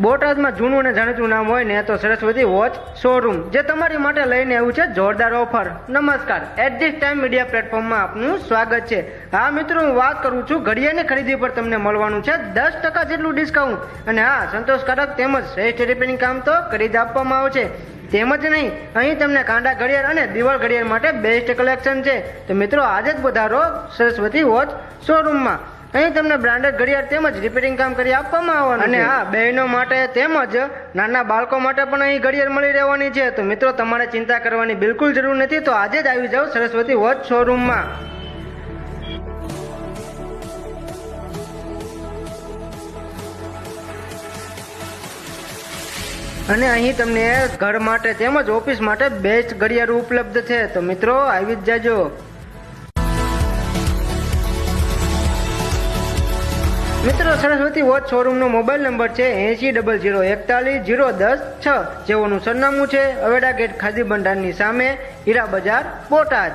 બોટાદમાં જૂનું અને જાણીતું નામ હોય ને તો સરસ્વતી વોચ શોરૂમ જે તમારી માટે લઈને આવ્યું છે જોરદાર ઓફર નમસ્કાર. એટ ધીસ ટાઈમ મીડિયા પ્લેટફોર્મમાં આપનું સ્વાગત છે. હા, મિત્રો, હું વાત કરું છું ઘડિયાળની ખરીદી પર તમને મળવાનું છે દસ ટકા જેટલું ડિસ્કાઉન્ટ અને હા, સંતોષકારક તેમજ શ્રેષ્ઠ રિપેરિંગ કામ તો કરી જ આપવામાં આવશે તેમજ નહીં, અહીં તમને કાંડા ઘડિયાળ અને દિવાળ ઘડિયાળ માટે બેસ્ટ કલેક્શન છે. તો મિત્રો, આજે જ વધારો સરસ્વતી વોચ શોરૂમમાં અહીં તમને બ્રાન્ડેડ ઘડિયાળ તેમજ રિપેરિંગ કામ કરી આપવામાં આવવાનું અને હા બહેનો માટે તેમજ નાના બાળકો માટે પણ અહીં ઘડિયાળ મળી રહેવાની છે. તો મિત્રો તમારે ચિંતા કરવાની બિલકુલ જરૂર નથી. તો આજે જ આવી જાઓ સરસ્વતી વોચ શોરૂમમાં અને અહીં તમને ઘર માટે તેમજ ઓફિસ માટે બેસ્ટ ઘડિયાળ ઉપલબ્ધ છે. તો મિત્રો આવી જ જાજો. મિત્રો, સરસ્વતી વોચ શોરૂમનો મોબાઈલ નંબર છે એસી ડબલ જીરો એકતાલીસ જીરો દસ છ, જેઓનું સરનામું છે અવેડા ગેટ ખાદી ભંડારની સામે હીરા બજાર બોટાદ.